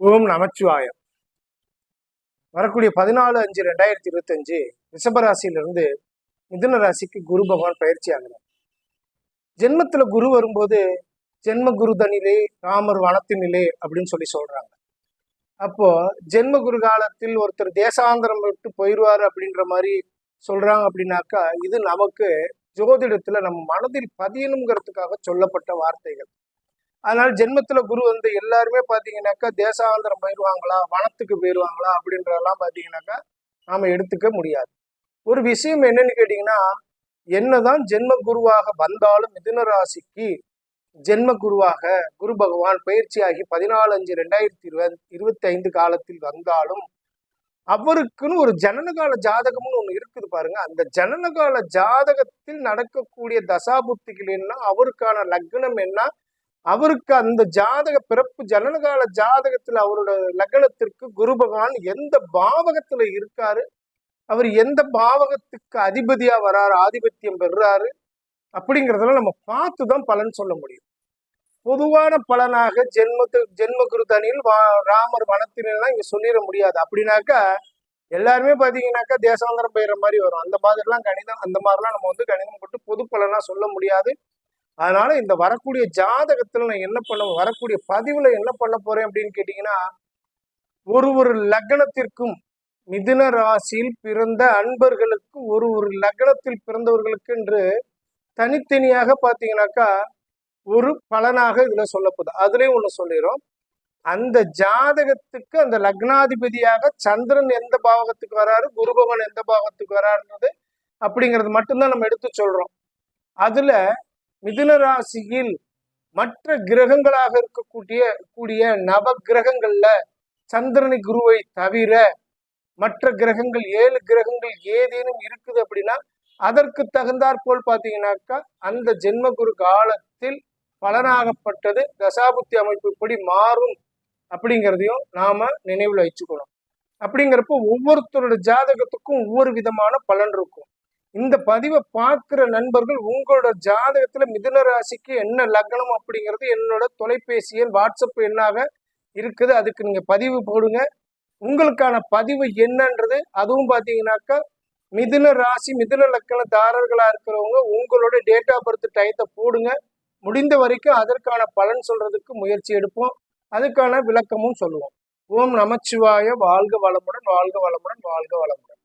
ஓம் நமச்சிவாயம். வரக்கூடிய பதினாலு அஞ்சு ரெண்டாயிரத்தி இருபத்தஞ்சு ரிஷபராசியிலிருந்து மிதுன ராசிக்கு குரு பகவான் பயிற்சி ஆகிறார். ஜென்மத்துல குரு வரும்போது ஜென்ம குரு தனிலே ராமர் வனத்தினிலே அப்படின்னு சொல்லி சொல்றாங்க. அப்போ ஜென்ம குரு காலத்தில் ஒருத்தர் தேசாந்திரம் விட்டு போயிடுவார் அப்படின்ற மாதிரி சொல்றாங்க அப்படின்னாக்கா இது நமக்கு ஜோதிடத்துல நம்ம மனதில் பதியணுங்கிறதுக்காக சொல்லப்பட்ட வார்த்தைகள். அதனால ஜென்மத்துல குரு வந்து எல்லாருமே பாத்தீங்கன்னாக்கா தேசாந்திரம் போயிடுவாங்களா வனத்துக்கு போயிடுவாங்களா அப்படின்றதெல்லாம் பாத்தீங்கன்னாக்கா நாம எடுத்துக்க முடியாது. ஒரு விஷயம் என்னன்னு கேட்டீங்கன்னா என்னதான் ஜென்ம குருவாக வந்தாலும் மிதுன ராசிக்கு ஜென்ம குருவாக குரு பகவான் பயிற்சியாகி பதினாலு அஞ்சு ரெண்டாயிரத்தி இருபது இருபத்தி ஐந்து காலத்தில் வந்தாலும் அவருக்குன்னு ஒரு ஜனனகால ஜாதகம்னு ஒண்ணு இருக்குது பாருங்க. அந்த ஜனனகால ஜாதகத்தில் நடக்கக்கூடிய தசாபுத்திகள் என்ன அவருக்கான லக்னம் என்ன அவருக்கு அந்த ஜாதக பிறப்பு ஜனனகால ஜாதகத்துல அவரோட லக்னத்திற்கு குரு பகவான் எந்த பாவகத்துல இருக்காரு? அவர் எந்த பாவகத்துக்கு அதிபதியா வராரு? ஆதிபத்தியம் பெறுறாரு? அப்படிங்கிறதெல்லாம் நம்ம பார்த்து தான் பலன் சொல்ல முடியும். பொதுவான பலனாக ஜென்மத்து ஜென்ம குரு தனியில் வா ராமர் வனத்தினெல்லாம் இங்க சொல்லிட முடியாது. அப்படின்னாக்கா எல்லாருமே பார்த்தீங்கன்னாக்கா தேசாந்திரம் பெய்கிற மாதிரி வரும். அந்த மாதிரிலாம் கணிதம் அந்த மாதிரிலாம் நம்ம வந்து கணிதம் போட்டு பொது பலனாக சொல்ல முடியாது. அதனால இந்த வரக்கூடிய ஜாதகத்துல நான் என்ன பண்ண வரக்கூடிய பதிவுல என்ன பண்ண போறேன் அப்படின்னு கேட்டீங்கன்னா ஒரு ஒரு லக்னத்திற்கும் மிதுன ராசியில் பிறந்த அன்பர்களுக்கு ஒரு ஒரு லக்னத்தில் பிறந்தவர்களுக்கு என்று தனித்தனியாக பார்த்தீங்கன்னாக்கா ஒரு பலனாக இதுல சொல்லப்படுது. அதுலயும் ஒன்று சொல்லிடும் அந்த ஜாதகத்துக்கு அந்த லக்னாதிபதியாக சந்திரன் எந்த பாவகத்துக்கு வராரு குருபவன் எந்த பாவகத்துக்கு வராருன்றது அப்படிங்கிறது மட்டும்தான் நம்ம எடுத்து சொல்றோம். அதுல மிதுன ராசியில் மற்ற கிரகங்களாக இருக்கக்கூடிய கூடிய நவ கிரகங்கள்ல சந்திரனை குருவை தவிர மற்ற கிரகங்கள் ஏழு கிரகங்கள் ஏதேனும் இருக்குது அப்படின்னா அதற்கு தகுந்தாற் போல் பார்த்தீங்கன்னாக்கா அந்த ஜென்மகுரு காலத்தில் பலனாகப்பட்டது தசாபுத்தி அமைப்பு இப்படி மாறும் அப்படிங்கிறதையும் நாம நினைவில் வச்சுக்கணும். அப்படிங்கிறப்போ ஒவ்வொருத்தரோட ஜாதகத்துக்கும் ஒவ்வொரு விதமான பலன் இருக்கும். இந்த பதிவை பார்க்குற நண்பர்கள் உங்களோட ஜாதகத்துல மிதுன ராசிக்கு என்ன லக்னம் அப்படிங்கிறது என்னோட தொலைபேசி எண் வாட்ஸ்அப் எண்ணாக இருக்குது. அதுக்கு நீங்க பதிவு போடுங்க. உங்களுக்கான பதிவு என்னன்றது அதுவும் பார்த்தீங்கன்னாக்கா மிதுன ராசி மிதுன லக்கண தாரர்களா இருக்கிறவங்க உங்களோட டேட் ஆஃப் பர்த் டயத்தை போடுங்க. முடிந்த வரைக்கும் அதற்கான பலன் சொல்றதுக்கு முயற்சி எடுப்போம். அதுக்கான விளக்கமும் சொல்லுவோம். ஓம் நமச்சிவாய. வாழ்க வளமுடன் வாழ்க வளமுடன் வாழ்க வளமுடன்.